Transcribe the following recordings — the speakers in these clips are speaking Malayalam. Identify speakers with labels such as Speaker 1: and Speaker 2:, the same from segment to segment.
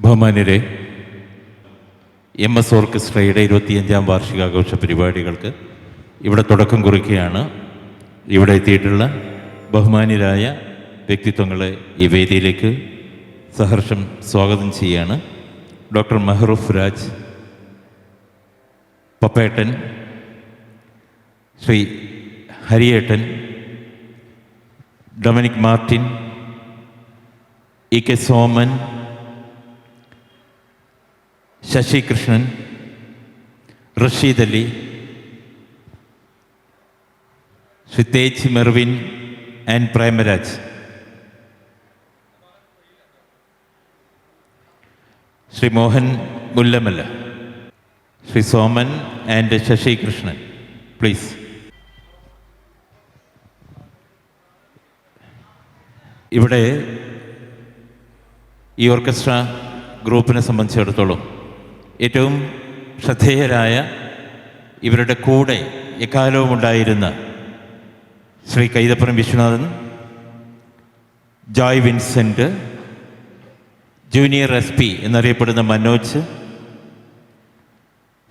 Speaker 1: ബഹുമാന്യരെ എം എസ് ഓർക്കസ്ട്രയുടെ ഇരുപത്തിയഞ്ചാം വാർഷികാഘോഷ പരിപാടികൾക്ക് ഇവിടെ തുടക്കം കുറിക്കുകയാണ്. ഇവിടെ എത്തിയിട്ടുള്ള ബഹുമാന്യരായ വ്യക്തിത്വങ്ങളെ ഈ വേദിയിലേക്ക് സഹർഷം സ്വാഗതം ചെയ്യുകയാണ് ഡോക്ടർ മെഹറൂഫ് രാജ് പപ്പേട്ടൻ Shri ഹരിയേട്ടൻ Dominic Martin E K Soman Sasi Krishnan Rasheed Shri Mervin and Premaraj. Shri Mohan മുല്ലമല്ല Shri Soman and Sasikrishnan. Please ഇവിടെ ഈ ഓർക്കസ്ട്ര ഗ്രൂപ്പിനെ സംബന്ധിച്ചിടത്തോളം ഏറ്റവും ശ്രദ്ധേയരായ ഇവരുടെ കൂടെ എക്കാലവും ഉണ്ടായിരുന്ന Shri Kaithapuram Viswanathan Joy Vincent junior S P എന്നറിയപ്പെടുന്ന മനോജ്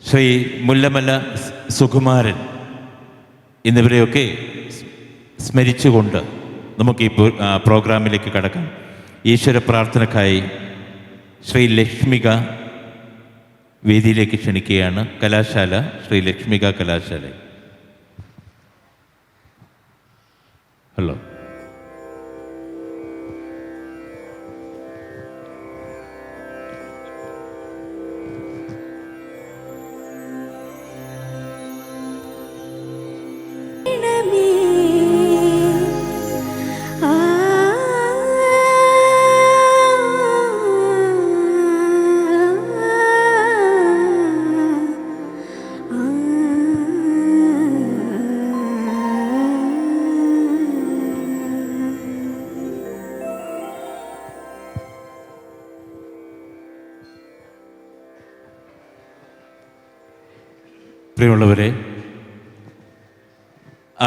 Speaker 1: ശ്രീ മുല്ലമല സ് സുകുമാരൻ എന്നിവരെയൊക്കെ സ്മരിച്ചുകൊണ്ട് നമുക്ക് ഈ പ്രോഗ്രാമിലേക്ക് കടക്കാം. ഈശ്വര പ്രാർത്ഥനക്കായി ശ്രീ ലക്ഷ്മിക വേദിയിലേക്ക് ക്ഷണിക്കുകയാണ് കലാശാല ശ്രീ ലക്ഷ്മിക കലാശാല. ഹലോ. പ്രിയമുള്ളവരെ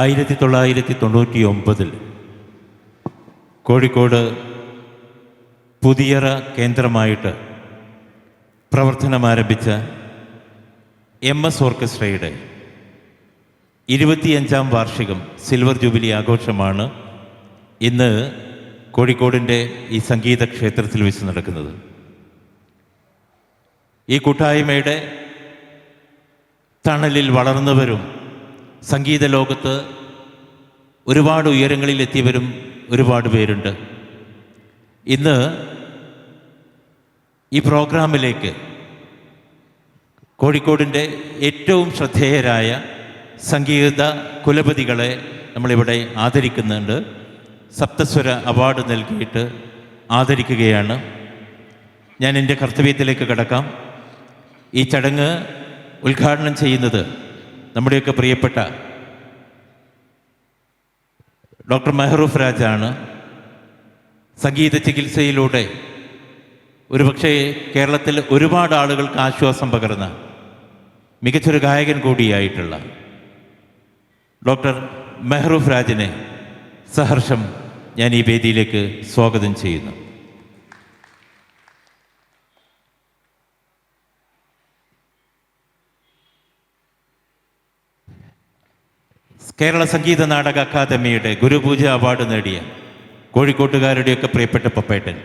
Speaker 1: ആയിരത്തി തൊള്ളായിരത്തി തൊണ്ണൂറ്റി ഒമ്പതിൽ കോഴിക്കോട് പുതിയറ കേന്ദ്രമായിട്ട് പ്രവർത്തനം ആരംഭിച്ച എം എസ് ഓർക്കസ്ട്രയുടെ ഇരുപത്തിയഞ്ചാം വാർഷികം സിൽവർ ജൂബിലി ആഘോഷമാണ് ഇന്ന് കോഴിക്കോടിന്റെ ഈ സംഗീത ക്ഷേത്രത്തിൽ വെച്ച് നടക്കുന്നത്. ഈ കൂട്ടായ്മയുടെ തണലിൽ വളർന്നവരും സംഗീത ലോകത്ത് ഒരുപാട് ഉയരങ്ങളിൽ എത്തിയവരും ഒരുപാട് പേരുണ്ട്. ഇന്ന് ഈ പ്രോഗ്രാമിലേക്ക് കോഴിക്കോടിന്റെ ഏറ്റവും ശ്രദ്ധേയരായ സംഗീത കുലപതികളെ നമ്മളിവിടെ ആദരിക്കുന്നുണ്ട്. സപ്തസ്വര അവാർഡ് നൽകിയിട്ട് ആദരിക്കുകയാണ്. ഞാൻ എന്റെ കർത്തവ്യത്തിലേക്ക് കടക്കാം. ഈ ചടങ്ങ് ഉദ്ഘാടനം ചെയ്യുന്നത് നമ്മുടെയൊക്കെ പ്രിയപ്പെട്ട ഡോക്ടർ മെഹറൂഫ് രാജാണ്. സംഗീത ചികിത്സയിലൂടെ ഒരുപക്ഷെ കേരളത്തിൽ ഒരുപാട് ആളുകൾക്ക് ആശ്വാസം പകർന്ന മികച്ചൊരു ഗായകൻ കൂടിയായിട്ടുള്ള ഡോക്ടർ മെഹറൂഫ് രാജിനെ സഹർഷം ഞാൻ ഈ വേദിയിലേക്ക് സ്വാഗതം ചെയ്യുന്നു. കേരള സംഗീത നാടക അക്കാദമിയുടെ ഗുരുപൂജ അവാർഡ് നേടിയ കോഴിക്കോട്ടുകാരുടെയൊക്കെ പ്രിയപ്പെട്ട പപ്പേട്ടൻ.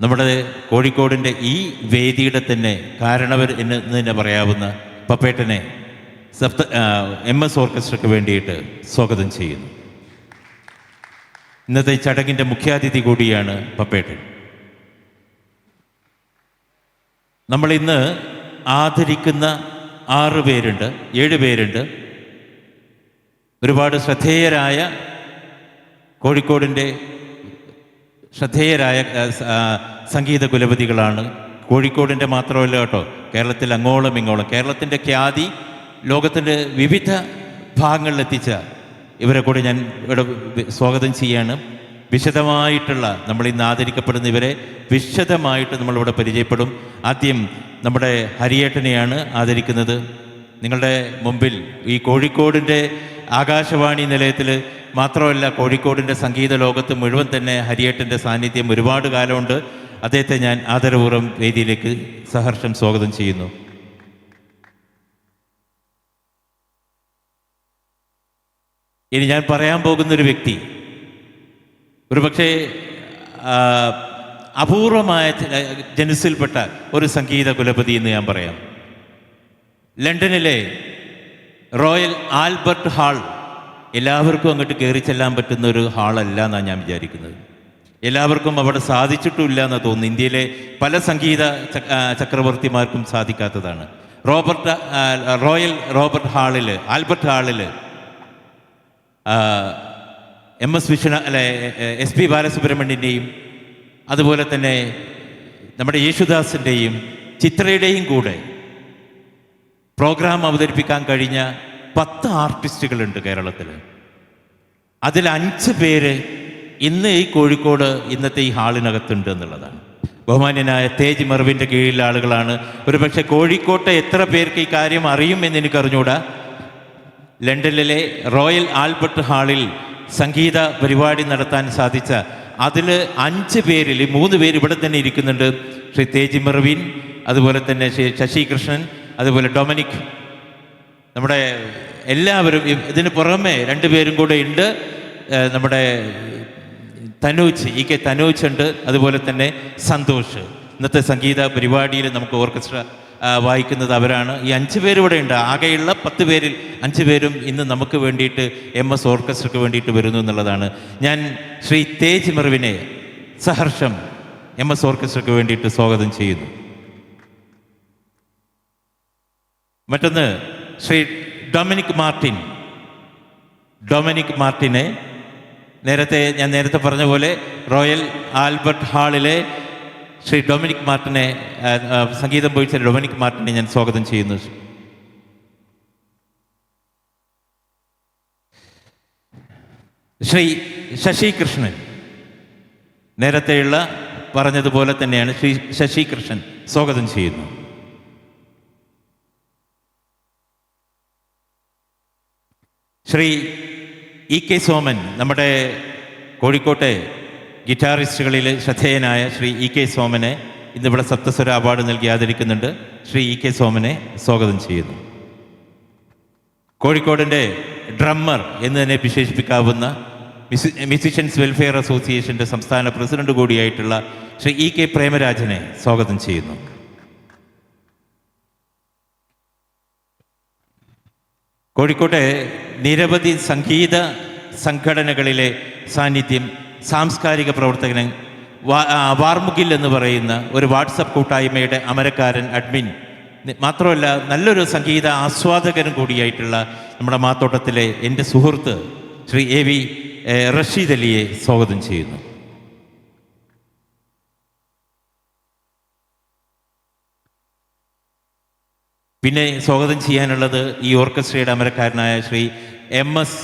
Speaker 1: നമ്മുടെ കോഴിക്കോടിന്റെ ഈ വേദിയുടെ തന്നെ കാരണവർ എന്ന് തന്നെ പറയാവുന്ന പപ്പേട്ടനെ സപ്ത എം എസ് ഓർക്കസ്ട്രയ്ക്ക് വേണ്ടിയിട്ട് സ്വാഗതം ചെയ്യുന്നു. ഇന്നത്തെ ചടങ്ങിന്റെ മുഖ്യാതിഥി കൂടിയാണ് പപ്പേട്ടൻ. നമ്മൾ ഇന്ന് ആദരിക്കുന്ന ആറ് പേരുണ്ട് ഏഴ് പേരുണ്ട്. ഒരുപാട് ശ്രദ്ധേയരായ കോഴിക്കോടിന്റെ ശ്രദ്ധേയരായ സംഗീത കുലപതികളാണ്. കോഴിക്കോടിന്റെ മാത്രമല്ല കേട്ടോ കേരളത്തിൽ അങ്ങോളം ഇങ്ങോളം. കേരളത്തിന്റെ ഖ്യാതി ലോകത്തിന്റെ വിവിധ ഭാഗങ്ങളിലെത്തിച്ച ഇവരെ കൂടെ ഞാൻ ഇവിടെ സ്വാഗതം ചെയ്യാണ്. വിശദമായിട്ടുള്ള നമ്മൾ ഇന്ന് ആദരിക്കപ്പെടുന്ന ഇവരെ വിശദമായിട്ട് നമ്മളിവിടെ പരിചയപ്പെടും. ആദ്യം നമ്മുടെ ഹരിയേട്ടനെയാണ് ആദരിക്കുന്നത്. നിങ്ങളുടെ മുമ്പിൽ ഈ കോഴിക്കോടിന്റെ ആകാശവാണി നിലയത്തിൽ മാത്രമല്ല കോഴിക്കോടിന്റെ സംഗീത ലോകത്ത് മുഴുവൻ തന്നെ ഹരിയേട്ടന്റെ സാന്നിധ്യം ഒരുപാട് കാലമുണ്ട്. അദ്ദേഹത്തെ ഞാൻ ആദരപൂർവം വേദിയിലേക്ക് സഹർഷം സ്വാഗതം ചെയ്യുന്നു. ഇനി ഞാൻ പറയാൻ പോകുന്നൊരു വ്യക്തി. ഒരുപക്ഷെ പക്ഷേ അപൂർവമായ ജനുസിൽപ്പെട്ട ഒരു സംഗീത കുലപതി എന്ന് ഞാൻ പറയാം. ലണ്ടനിലെ റോയൽ ആൽബർട്ട് ഹാൾ. എല്ലാവർക്കും അങ്ങോട്ട് കയറി ചെല്ലാൻ പറ്റുന്ന ഒരു ഹാളല്ല എന്നാണ് ഞാൻ വിചാരിക്കുന്നത്. എല്ലാവർക്കും അവിടെ സാധിച്ചിട്ടില്ല എന്ന് തോന്നുന്നു. ഇന്ത്യയിലെ പല സംഗീത ചക്രവർത്തിമാർക്കും സാധിക്കാത്തതാണ്. റോബർട്ട് റോയൽ റോബർട്ട് ഹാളിൽ ആൽബർട്ട് ഹാളിൽ എം എസ് വിശ്വന അല്ലെ എസ് പി ബാലസുബ്രഹ്മണ്യന്റെയും അതുപോലെ തന്നെ നമ്മുടെ യേശുദാസിന്റെയും ചിത്രയുടെയും കൂടെ പ്രോഗ്രാം അവതരിപ്പിക്കാൻ കഴിഞ്ഞ പത്ത് ആർട്ടിസ്റ്റുകളുണ്ട് കേരളത്തിൽ. അതിൽ അഞ്ച് പേര് ഇന്ന് ഈ കോഴിക്കോട് ഇന്നത്തെ ഈ ഹാളിനകത്തുണ്ട് എന്നുള്ളതാണ്. ബഹുമാന്യനായ തേജ് മെർവിന്റെ കീഴിലെ ആളുകളാണ്. ഒരുപക്ഷെ കോഴിക്കോട്ടെ എത്ര പേർക്ക് ഈ കാര്യം അറിയും എന്ന് എനിക്ക് അറിഞ്ഞൂടാ ലണ്ടനിലെ റോയൽ ആൽബർട്ട് ഹാളിൽ സംഗീത പരിപാടി നടത്താൻ സാധിച്ച അതിൽ അഞ്ച് പേരിൽ മൂന്ന് പേര് ഇവിടെ തന്നെ ഇരിക്കുന്നുണ്ട്. ശ്രീ തേജ് മെർവിൻ അതുപോലെ തന്നെ ശ്രീ ശശി കൃഷ്ണൻ അതുപോലെ ഡൊമിനിക്. നമ്മുടെ എല്ലാവരും ഇതിന് പുറമെ രണ്ടുപേരും കൂടെ ഉണ്ട്. നമ്മുടെ തനൂജ് ഇ കെ തനൂജ് ഉണ്ട്. അതുപോലെ തന്നെ സന്തോഷ്. ഇന്നത്തെ സംഗീത പരിപാടിയിൽ നമുക്ക് ഓർക്കസ്ട്ര വായിക്കുന്നത് അവരാണ്. ഈ അഞ്ച് പേര് ഇവിടെ ഉണ്ട്. ആകെയുള്ള പത്ത് പേരിൽ അഞ്ച് പേരും ഇന്ന് നമുക്ക് വേണ്ടിയിട്ട് എം എസ് ഓർക്കസ്ട്രയ്ക്ക് വേണ്ടിയിട്ട് വരുന്നു എന്നുള്ളതാണ്. ഞാൻ ശ്രീ തേജ് മെറിവിനെ സഹർഷം എം എസ് ഓർക്കസ്ട്രയ്ക്ക് വേണ്ടിയിട്ട് സ്വാഗതം ചെയ്യുന്നു. മറ്റൊന്ന് ശ്രീ ഡൊമിനിക് മാർട്ടിൻ. ഡൊമിനിക് മാർട്ടിനെ നേരത്തെ ഞാൻ നേരത്തെ പറഞ്ഞ പോലെ റോയൽ ആൽബർട്ട് ഹാളിലെ ശ്രീ ഡൊമിനിക് മാർട്ടിനെ സംഗീതം പോയിച്ച ഡൊമിനിക് മാർട്ടിനെ ഞാൻ സ്വാഗതം ചെയ്യുന്നു. ശ്രീ ശശി കൃഷ്ണൻ നേരത്തെയുള്ള പറഞ്ഞതുപോലെ തന്നെയാണ് ശ്രീ ശശി കൃഷ്ണൻ സ്വാഗതം ചെയ്യുന്നു. ശ്രീ ഇ കെ സോമൻ നമ്മുടെ കോഴിക്കോട്ടെ ഗിറ്റാറിസ്റ്റുകളിൽ ശ്രദ്ധേയനായ ശ്രീ ഇ കെ സോമനെ ഇന്നിവിടെ സപ്തസ്വര അവാർഡ് നൽകി ആദരിക്കുന്നുണ്ട്. ശ്രീ ഇ കെ സോമനെ സ്വാഗതം ചെയ്യുന്നു. കോഴിക്കോടിന്റെ ഡ്രമ്മർ എന്ന് തന്നെ വിശേഷിപ്പിക്കാവുന്ന മ്യൂസി- മ്യൂസിഷ്യൻസ് വെൽഫെയർ അസോസിയേഷന്റെ സംസ്ഥാന പ്രസിഡന്റ് കൂടിയായിട്ടുള്ള ശ്രീ ഇ കെ പ്രേമരാജനെ സ്വാഗതം ചെയ്യുന്നു. കോഴിക്കോട്ടെ നിരവധി സംഗീത സംഘടനകളിലെ സാന്നിധ്യം സാംസ്കാരിക പ്രവർത്തകന് വാർമുകിൽ എന്ന് പറയുന്ന ഒരു വാട്സപ്പ് കൂട്ടായ്മയുടെ അമരക്കാരൻ അഡ്മിൻ. മാത്രമല്ല നല്ലൊരു സംഗീത ആസ്വാദകനും കൂടിയായിട്ടുള്ള നമ്മുടെ മാത്തോട്ടത്തിലെ എന്റെ സുഹൃത്ത് ശ്രീ എ വി റഷീദ് അലിയെ സ്വാഗതം ചെയ്യുന്നു. പിന്നെ സ്വാഗതം ചെയ്യാനുള്ളത് ഈ ഓർക്കസ്ട്രയുടെ അമരക്കാരനായ ശ്രീ എം എസ്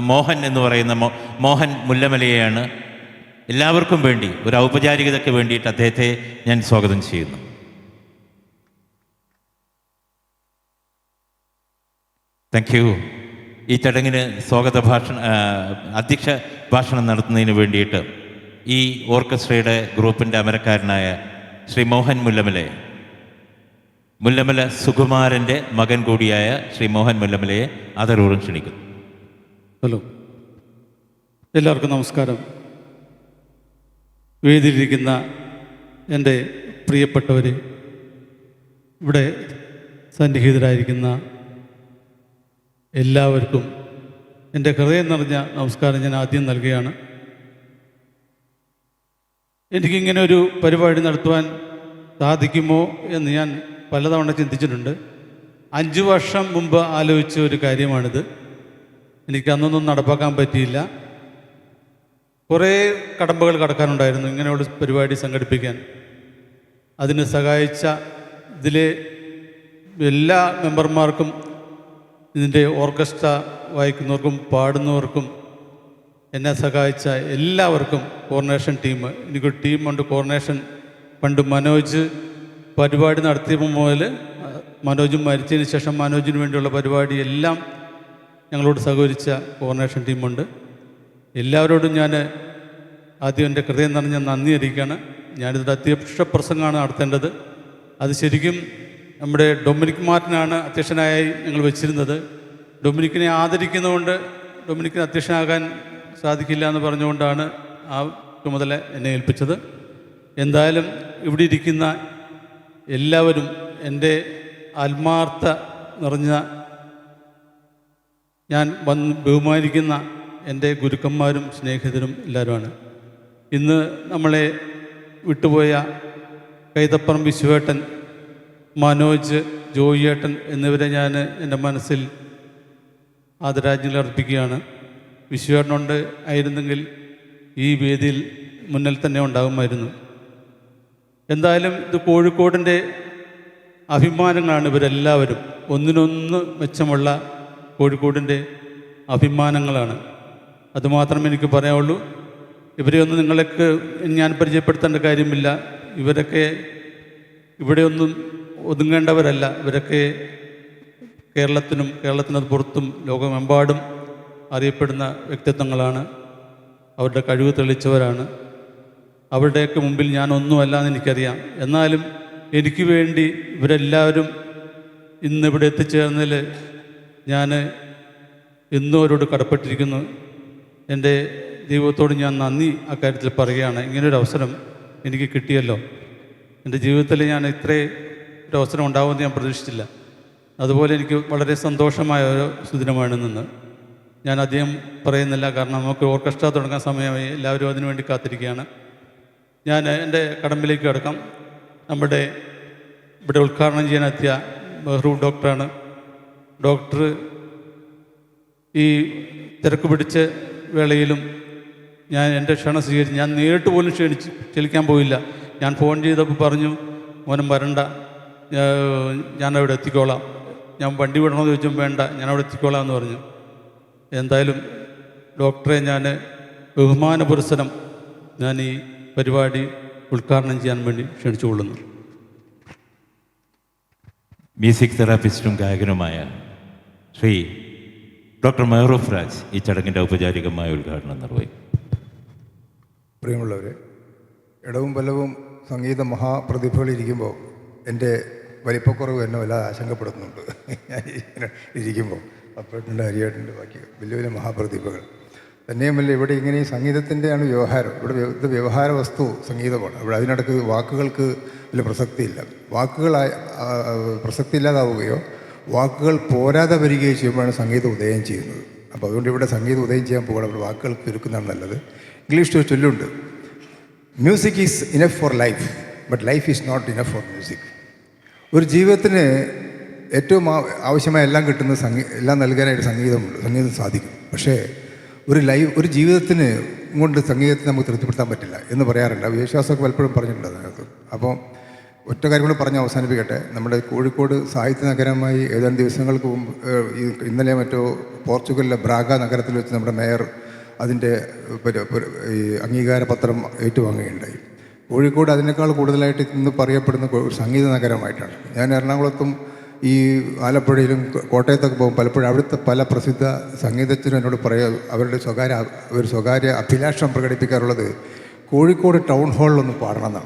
Speaker 1: മോഹൻ എന്ന് പറയുന്ന മോഹൻ മുല്ലമലയാണ് എല്ലാവർക്കും വേണ്ടി ഒരു ഔപചാരികതയ്ക്ക് വേണ്ടിയിട്ട് അദ്ദേഹത്തെ ഞാൻ സ്വാഗതം ചെയ്യുന്നു. താങ്ക് യു ഈ ചടങ്ങിന് സ്വാഗത ഭാഷണ അധ്യക്ഷ ഭാഷണം നടത്തുന്നതിന് വേണ്ടിയിട്ട് ഈ ഓർക്കസ്ട്രയുടെ ഗ്രൂപ്പിന്റെ അമരക്കാരനായ ശ്രീ മോഹൻ മുല്ലമലെ മുല്ലമല സുകുമാരന്റെ മകൻ കൂടിയായ ശ്രീ മോഹൻ മുല്ലമലയെ ആദരവോടും ക്ഷണിക്കുന്നു.
Speaker 2: ഹലോ. എല്ലാവർക്കും നമസ്കാരം. വേദിയിലിരിക്കുന്ന എന്റെ പ്രിയപ്പെട്ടവർ ഇവിടെ സന്നിഹിതരായിരിക്കുന്ന എല്ലാവർക്കും എന്റെ ഹൃദയം നിറഞ്ഞ നമസ്കാരം ഞാൻ ആദ്യം നൽകുകയാണ്. എനിക്കിങ്ങനെ ഒരു പരിപാടി നടത്തുവാൻ സാധിക്കുമോ എന്ന് ഞാൻ പലതവണ ചിന്തിച്ചിട്ടുണ്ട്. അഞ്ച് വർഷം മുമ്പ് ആലോചിച്ച ഒരു കാര്യമാണിത്. എനിക്ക് അന്നൊന്നും നടപ്പാക്കാൻ പറ്റിയില്ല. കുറേ കടമ്പകൾ കടക്കാനുണ്ടായിരുന്നു ഇങ്ങനെയുള്ള പരിപാടി സംഘടിപ്പിക്കാൻ. അതിന് സഹായിച്ച ഇതിലെ എല്ലാ മെമ്പർമാർക്കും ഇതിന്റെ ഓർക്കസ്ട്ര വായിക്കുന്നവർക്കും പാടുന്നവർക്കും എന്നെ സഹായിച്ച എല്ലാവർക്കും കോർഡിനേഷൻ ടീം എനിക്കൊരു ടീമുണ്ട് കോർഡിനേഷൻ പണ്ട് മനോജ് പരിപാടി നടത്തിയപ്പോൾ മുതൽ മനോജും മരിച്ചതിന് ശേഷം മനോജിന് വേണ്ടിയുള്ള പരിപാടി എല്ലാം ഞങ്ങളോട് സഹകരിച്ച കോർഡിനേഷൻ ടീമുണ്ട്. എല്ലാവരോടും ഞാൻ ആദ്യം എന്റെ ഹൃദയം നിറഞ്ഞ നന്ദി അറിയിക്കുകയാണ്. ഞാനിതൊരു അധ്യക്ഷ പ്രസംഗമാണ് നടത്തേണ്ടത്. അത് ശരിക്കും നമ്മുടെ ഡൊമിനിക് മാർട്ടിനാണ് അധ്യക്ഷനായി ഞങ്ങൾ വെച്ചിരുന്നത്. ഡൊമിനിക്കിനെ ആദരിക്കുന്നതുകൊണ്ട് ഡൊമിനിക്കിന് അധ്യക്ഷനാകാൻ സാധിക്കില്ല എന്ന് പറഞ്ഞുകൊണ്ടാണ് ആ ചുമതല എന്നെ ഏൽപ്പിച്ചത്. എന്തായാലും ഇവിടെ ഇരിക്കുന്ന എല്ലാവരും എന്റെ ആത്മാർത്ഥ നിറഞ്ഞ ഞാൻ വന്ന് ബഹുമാനിക്കുന്ന എന്റെ ഗുരുക്കന്മാരും സ്നേഹിതരും എല്ലാവരുമാണ്. ഇന്ന് നമ്മളെ വിട്ടുപോയ കൈതപ്പുറം വിശ്വേട്ടൻ മനോജ് ജോയിയേട്ടൻ എന്നിവരെ ഞാൻ എന്റെ മനസ്സിൽ ആദരാജ്ഞലി അർപ്പിക്കുകയാണ് വിശ്വേട്ടനുണ്ട് ആയിരുന്നെങ്കിൽ ഈ വേദിയിൽ മുന്നിൽ തന്നെ ഉണ്ടാകുമായിരുന്നു. എന്തായാലും ഇത് കോഴിക്കോടിന്റെ അഭിമാനങ്ങളാണ് ഇവരെല്ലാവരും. ഒന്നിനൊന്ന് മെച്ചമുള്ള കോഴിക്കോടിന്റെ അഭിമാനങ്ങളാണ്. അതുമാത്രമേ എനിക്ക് പറയാനുള്ളൂ ഇവരെ ഒന്നും നിങ്ങൾക്ക് ഞാൻ പരിചയപ്പെടുത്തേണ്ട കാര്യമില്ല. ഇവരൊക്കെ ഇവിടെയൊന്നും ഒതുങ്ങേണ്ടവരല്ല. ഇവരൊക്കെ കേരളത്തിനും കേരളത്തിനത് പുറത്തും ലോകമെമ്പാടും അറിയപ്പെടുന്ന വ്യക്തിത്വങ്ങളാണ്. അവരുടെ കഴിവ് തെളിയിച്ചവരാണ്. അവരുടെയൊക്കെ മുമ്പിൽ ഞാൻ ഒന്നുമല്ല എന്ന് എനിക്കറിയാം. എന്നാലും എനിക്ക് വേണ്ടി ഇവരെല്ലാവരും ഇന്നിവിടെ എത്തിച്ചേർന്നതിൽ ഞാൻ ഇന്നും അവരോട് കടപ്പെട്ടിരിക്കുന്നു. എന്റെ ദൈവത്തോട് ഞാൻ നന്ദി അക്കാര്യത്തിൽ പറയുകയാണ്. ഇങ്ങനൊരു അവസരം എനിക്ക് കിട്ടിയല്ലോ. എന്റെ ജീവിതത്തിൽ ഞാൻ ഇത്രേ ഒരു അവസരം ഉണ്ടാവുമെന്ന് ഞാൻ പ്രതീക്ഷിച്ചില്ല. അതുപോലെ എനിക്ക് വളരെ സന്തോഷമായ ഒരു സുദിനമാണ് നിന്ന് ഞാൻ അധികം പറയുന്നില്ല. കാരണം നമുക്ക് ഓർക്കസ്ട്ര തുടങ്ങാൻ സമയമായി. എല്ലാവരും അതിനുവേണ്ടി കാത്തിരിക്കുകയാണ്. ഞാൻ എന്റെ കടമ്പിലേക്ക് കിടക്കാം. നമ്മുടെ ഇവിടെ ഉദ്ഘാടനം ചെയ്യാനെത്തിയ ബഹ്റൂ ഡോക്ടറാണ്. ഡോക്ടർ ഈ തിരക്ക് പിടിച്ച വേളയിലും ഞാൻ എന്റെ ക്ഷണം സ്വീകരിച്ച്. ഞാൻ നേരിട്ട് പോലും ക്ഷണിച്ച് ക്ഷണിക്കാൻ പോയില്ല. ഞാൻ ഫോൺ ചെയ്തപ്പോൾ പറഞ്ഞു മോനും വരണ്ട. ഞാൻ ഞാനവിടെ എത്തിക്കോളാം. ഞാൻ വണ്ടി വിടണമെന്ന് ചോദിച്ചും വേണ്ട ഞാൻ അവിടെ എത്തിക്കോളാം എന്ന് പറഞ്ഞു. എന്തായാലും ഡോക്ടറെ ഞാൻ ബഹുമാന ഞാൻ ഈ പരിപാടി ഉദ്ഘാടനം ചെയ്യാൻ വേണ്ടി ക്ഷണിച്ചുകൊള്ളുന്നു
Speaker 1: മ്യൂസിക് തെറാപ്പിസ്റ്റും ഗായകനുമായ ശ്രീ ഡോക്ടർ മെഹറൂഫ് രാജ് ഈ ചടങ്ങിന്റെ ഔപചാരികമായ ഉദ്ഘാടനം നിർവഹിക്കും.
Speaker 3: പ്രിയമുള്ളവരെ ഇടവും ബലവും സംഗീത മഹാപ്രതിഭകളിരിക്കുമ്പോൾ എന്റെ വലിപ്പക്കുറവ് എന്നെ വല്ലാതെ ആശങ്കപ്പെടുത്തുന്നുണ്ട്. ഞാൻ ഇരിക്കുമ്പോൾ അപ്പേട്ടുണ്ട് ഹരിയായിട്ടുണ്ട് ബാക്കി വലിയ വലിയ മഹാപ്രതിഭകൾ. തന്നെയുമല്ല ഇവിടെ ഇങ്ങനെ ഈ സംഗീതത്തിന്റെയാണ് വ്യവഹാരം. ഇവിടെ ഇത് വ്യവഹാര വസ്തു സംഗീതമാണ്. ഇവിടെ അതിനിടക്ക് വാക്കുകൾക്ക് വലിയ പ്രസക്തിയില്ല. ആ- പ്രസക്തി ഇല്ലാതാവുകയോ വാക്കുകൾ പോരാതെ വരികയോ ചെയ്യുമ്പോഴാണ് സംഗീതം ഉദയം ചെയ്യുന്നത്. അപ്പോൾ അതുകൊണ്ട് ഇവിടെ സംഗീതം ഉദയം ചെയ്യാൻ പോകണം ഇവിടെ വാക്കുകൾ ചുരുക്കുന്നതാണ് നല്ലത്. English ചൊല്ലുണ്ട്. Music is enough for life but life is not enough for music ഒരു ജീവിതത്തിന് ഏറ്റവും ആവശ്യമായ എല്ലാം കിട്ടുന്ന സംഗീ എല്ലാം നൽകാനായിട്ട് സംഗീതമുണ്ട്. സംഗീതം സാധിക്കും. പക്ഷേ ഒരു ലൈവ് ഒരു ജീവിതത്തിന് കൊണ്ട് സംഗീതത്തെ നമുക്ക് തൃപ്തിപ്പെടുത്താൻ പറ്റില്ല എന്ന് പറയാറുണ്ട്. വിശ്വാസമൊക്കെ പലപ്പോഴും പറഞ്ഞിട്ടുണ്ട് അതിനകത്ത്. അപ്പോൾ ഒറ്റ കാര്യം കൂടി പറഞ്ഞ് അവസാനിപ്പിക്കട്ടെ. നമ്മുടെ കോഴിക്കോട് സാഹിത്യ നഗരമായി ഏതാനും ദിവസങ്ങൾക്ക് മുമ്പ് ഇന്നലെ മറ്റോ പോർച്ചുഗലിലെ ബ്രാഗ നഗരത്തിൽ വെച്ച് നമ്മുടെ മേയർ അതിന്റെ ഈ അംഗീകാര പത്രം ഏറ്റുവാങ്ങുകയുണ്ടായി. കോഴിക്കോട് അതിനേക്കാൾ കൂടുതലായിട്ട് ഇന്ന് പറയപ്പെടുന്ന സംഗീത നഗരമായിട്ടാണ്. ഞാൻ എറണാകുളത്തും ഈ ആലപ്പുഴയിലും കോട്ടയത്തൊക്കെ പോകും പലപ്പോഴും അവിടുത്തെ പല പ്രസിദ്ധ സംഗീതജ്ഞരും എന്നോട് പറയുക അവരുടെ സ്വകാര്യ ഒരു സ്വകാര്യ അഭിലാഷം പ്രകടിപ്പിക്കാറുള്ളത് കോഴിക്കോട് ടൗൺ ഹാളിലൊന്ന്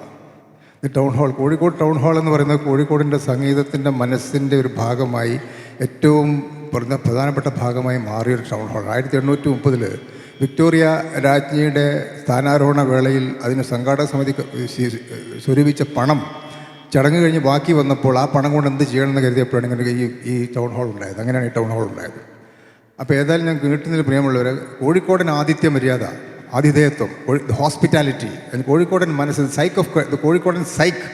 Speaker 3: ഈ town hall Kozhikode town hall എന്ന് പറയുന്നത് കോഴിക്കോടിന്റെ സംഗീതത്തിന്റെ മനസ്സിന്റെ ഒരു ഭാഗമായി ഏറ്റവും പ്രധ പ്രധാനപ്പെട്ട ഭാഗമായി മാറിയൊരു ടൗൺ ഹാൾ ആയിരത്തി എണ്ണൂറ്റി മുപ്പതിൽ വിക്ടോറിയ രാജ്ഞിയുടെ സ്ഥാനാരോഹണ വേളയിൽ അതിന് സംഘാടക സമിതി സ്വരൂപിച്ച പണം ചടങ്ങ് കഴിഞ്ഞ് ബാക്കി വന്നപ്പോൾ ആ പണം കൊണ്ട് എന്ത് ചെയ്യണമെന്ന് കരുതിയപ്പോഴാണ് ഇങ്ങനെ ഈ ഈ ടൗൺ ഹാൾ ഉണ്ടായത്. അങ്ങനെയാണ് ഈ ടൗൺ ഹാൾ ഉണ്ടായത്. അപ്പോൾ ഏതായാലും ഞാൻ കേട്ടുന്നതിൽ പ്രിയമുള്ളവർ കോഴിക്കോടൻ ആതിഥ്യ മര്യാദ ആതിഥേയത്വം ഹോസ്പിറ്റാലിറ്റി കോഴിക്കോടൻ മനസ്സ് സൈക്ക് ഓഫ് കോഴിക്കോടൻ സൈക്ക്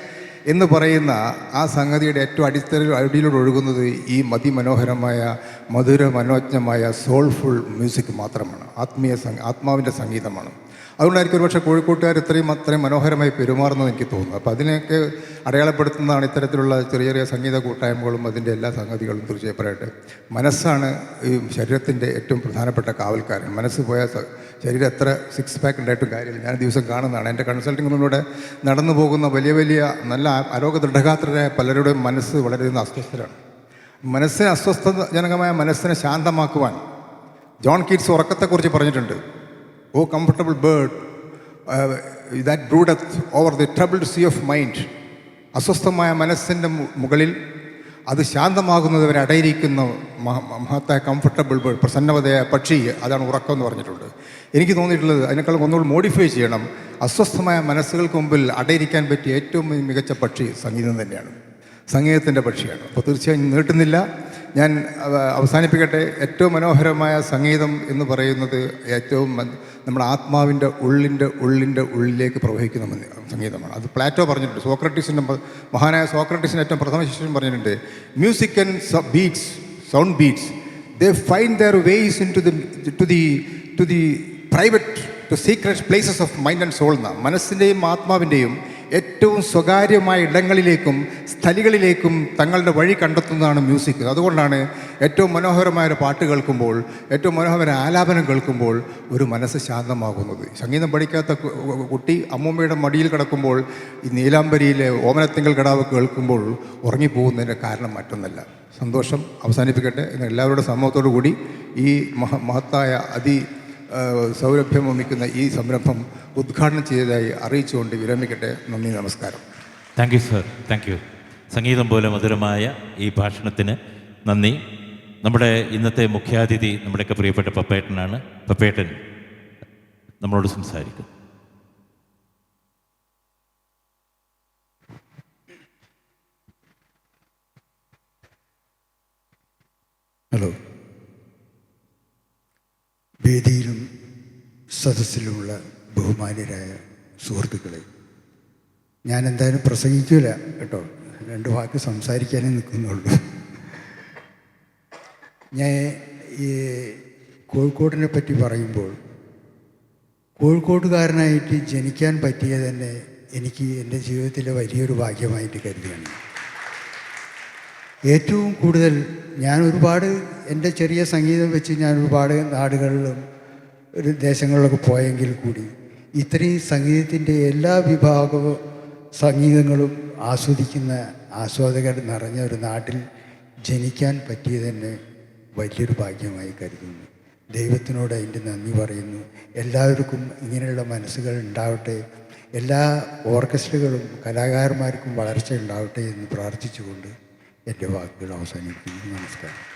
Speaker 3: എന്ന് പറയുന്ന ആ സംഗതിയുടെ ഏറ്റവും അടിത്തറ അടിയിലൂടെ ഒഴുകുന്നത് ഈ മതിമനോഹരമായ മധുര മനോജ്ഞമായ സോൾഫുൾ മ്യൂസിക് മാത്രമാണ്. ആത്മീയ ആത്മാവിന്റെ സംഗീതമാണ്. അതുകൊണ്ടായിരിക്കും ഒരുപക്ഷെ കോഴിക്കോട്ടുകാർ ഇത്രയും അത്രയും മനോഹരമായി പെരുമാറുന്നത് എനിക്ക് തോന്നുന്നു. അപ്പോൾ അതിനെയൊക്കെ അടയാളപ്പെടുത്തുന്നതാണ് ഇത്തരത്തിലുള്ള ചെറിയ ചെറിയ സംഗീത കൂട്ടായ്മകളും അതിന്റെ എല്ലാ സംഗതികളും തീർച്ചയായും പറയട്ടെ മനസ്സാണ് ഈ ശരീരത്തിന്റെ ഏറ്റവും പ്രധാനപ്പെട്ട കാവൽക്കാരൻ. മനസ്സ് പോയാൽ ശരീരം എത്ര സിക്സ് പാക്ക് ഉണ്ടായിട്ടും കാര്യമില്ല. ഞാൻ ദിവസം കാണുന്നതാണ്. എന്റെ കൺസൾട്ടിംഗ് റൂമിലൂടെ നടന്നു പോകുന്ന വലിയ വലിയ നല്ല ആരോഗ്യ ദൃഢഗാത്രരായ പലരുടെയും മനസ്സ് വളരെയധികം അസ്വസ്ഥരാണ്. മനസ്സിനെ അസ്വസ്ഥജനകമായ മനസ്സിനെ ശാന്തമാക്കുവാൻ ജോൺ കീറ്റ്സ് ഉറക്കത്തെക്കുറിച്ച് പറഞ്ഞിട്ടുണ്ട്. O comfortable bird that broodeth over the troubled sea of mind അസ്വസ്ഥമായ മനസ്സിന്റെ മുകളിൽ അത് ശാന്തമാകുന്നത് വരെ അടയിരിക്കുന്ന മഹത്തായ കംഫർട്ടബിൾ ബേർഡ് പ്രസന്നവതയായ പക്ഷി അതാണ് ഉറക്കം എന്ന് പറഞ്ഞിട്ടുണ്ട്. എനിക്ക് തോന്നിയിട്ടുള്ളത് അതിനേക്കാൾ ഒന്നുകൂടി മോഡിഫൈ ചെയ്യണം. അസ്വസ്ഥമായ മനസ്സുകൾക്ക് മുമ്പിൽ അടയിരിക്കാൻ പറ്റിയ ഏറ്റവും മികച്ച പക്ഷി സംഗീതം തന്നെയാണ്. സംഗീതത്തിന്റെ പക്ഷിയാണ്. അപ്പോൾ തീർച്ചയായും നീട്ടുന്നില്ല. ഞാൻ അവസാനിപ്പിക്കട്ടെ. ഏറ്റവും മനോഹരമായ സംഗീതം എന്ന് പറയുന്നത് ഏറ്റവും നമ്മുടെ ആത്മാവിന്റെ ഉള്ളിന്റെ ഉള്ളിന്റെ ഉള്ളിലേക്ക് പ്രവഹിക്കുന്ന സംഗീതമാണ്. അത് പ്ലാറ്റോ പറഞ്ഞിട്ടുണ്ട്. സോക്രട്ടീസിന്റെ മഹാനായ സോക്രട്ടീസിന്റെ ഏറ്റവും പ്രഥമ ശിഷ്യൻ പറഞ്ഞിട്ടുണ്ട്. Music and beats sound beats they find their ways into the to the to the private to secret places of mind and soul എന്ന മനസ്സിന്റെയും ആത്മാവിന്റെയും ഏറ്റവും സ്വകാര്യമായ ഇടങ്ങളിലേക്കും സ്ഥലികളിലേക്കും തങ്ങളുടെ വഴി കണ്ടെത്തുന്നതാണ് മ്യൂസിക്. അതുകൊണ്ടാണ് ഏറ്റവും മനോഹരമായ പാട്ട് കേൾക്കുമ്പോൾ ഏറ്റവും മനോഹരമായ ആലാപനം കേൾക്കുമ്പോൾ ഒരു മനസ്സ് ശാന്തമാകുന്നത്. സംഗീതം പഠിക്കാത്ത കുട്ടി അമ്മൂമ്മയുടെ മടിയിൽ കിടക്കുമ്പോൾ ഈ നീലാംബരിയിലെ ഓമനത്തിങ്കൽ കടാവ് കേൾക്കുമ്പോൾ ഉറങ്ങിപ്പോകുന്നതിന്റെ കാരണം മറ്റൊന്നല്ല. സന്തോഷം അവസാനിപ്പിക്കട്ടെ എല്ലാവരുടെ സമൂഹത്തോടു കൂടി ഈ മഹ മഹത്തായ അതി ആ, സൗരഭ്യം വമിക്കുന്ന ഈ സംരംഭം ഉദ്ഘാടനം ചെയ്തതായി അറിയിച്ചുകൊണ്ട് വിരമിക്കട്ടെ. നന്ദി നമസ്കാരം.
Speaker 1: Thank you sir thank you സംഗീതം പോലെ മധുരമായ ഈ ഭാഷണത്തിന് നന്ദി. നമ്മുടെ ഇന്നത്തെ മുഖ്യാതിഥി നമ്മുടെയൊക്കെ പ്രിയപ്പെട്ട പപ്പേട്ടനാണ്. പപ്പേട്ടൻ നമ്മളോട് സംസാരിക്കും.
Speaker 4: ഹലോ സദസ്സിലുമുള്ള ബഹുമാന്യരായ സുഹൃത്തുക്കളെ ഞാൻ എന്തായാലും പ്രസംഗിക്കില്ല കേട്ടോ. രണ്ട് വാക്ക് സംസാരിക്കാനേ നിൽക്കുന്നുള്ളൂ. ഞാൻ ഈ കോഴിക്കോടിനെ പറ്റി പറയുമ്പോൾ കോഴിക്കോട്ടുകാരനായിട്ട് ജനിക്കാൻ പറ്റിയത് തന്നെ എനിക്ക് എന്റെ ജീവിതത്തിലെ വലിയൊരു ഭാഗ്യമായിട്ട് കരുതുകയാണ്. ഏറ്റവും കൂടുതൽ ഞാൻ ഒരുപാട് എന്റെ ചെറിയ സംഗീതം വെച്ച് ഞാൻ ഒരുപാട് നാടുകളിലും ഒരു ദേശങ്ങളിലൊക്കെ പോയെങ്കിൽ കൂടി ഇത്രയും സംഗീതത്തിന്റെ എല്ലാ വിഭാഗവും സംഗീതങ്ങളും ആസ്വദിക്കുന്ന ആസ്വാദകർ നിറഞ്ഞ ഒരു നാട്ടിൽ ജനിക്കാൻ പറ്റിയത് തന്നെ വലിയൊരു ഭാഗ്യമായി കരുതുന്നു. ദൈവത്തിനോട് അതിന്റെ നന്ദി പറയുന്നു. എല്ലാവർക്കും ഇങ്ങനെയുള്ള മനസ്സുകൾ ഉണ്ടാവട്ടെ. എല്ലാ ഓർക്കസ്ട്രകളും കലാകാരന്മാർക്കും വളർച്ച ഉണ്ടാവട്ടെ എന്ന് പ്രാർത്ഥിച്ചുകൊണ്ട് എന്റെ വാക്കുകൾ അവസാനിപ്പിക്കുന്നു. നമസ്കാരം.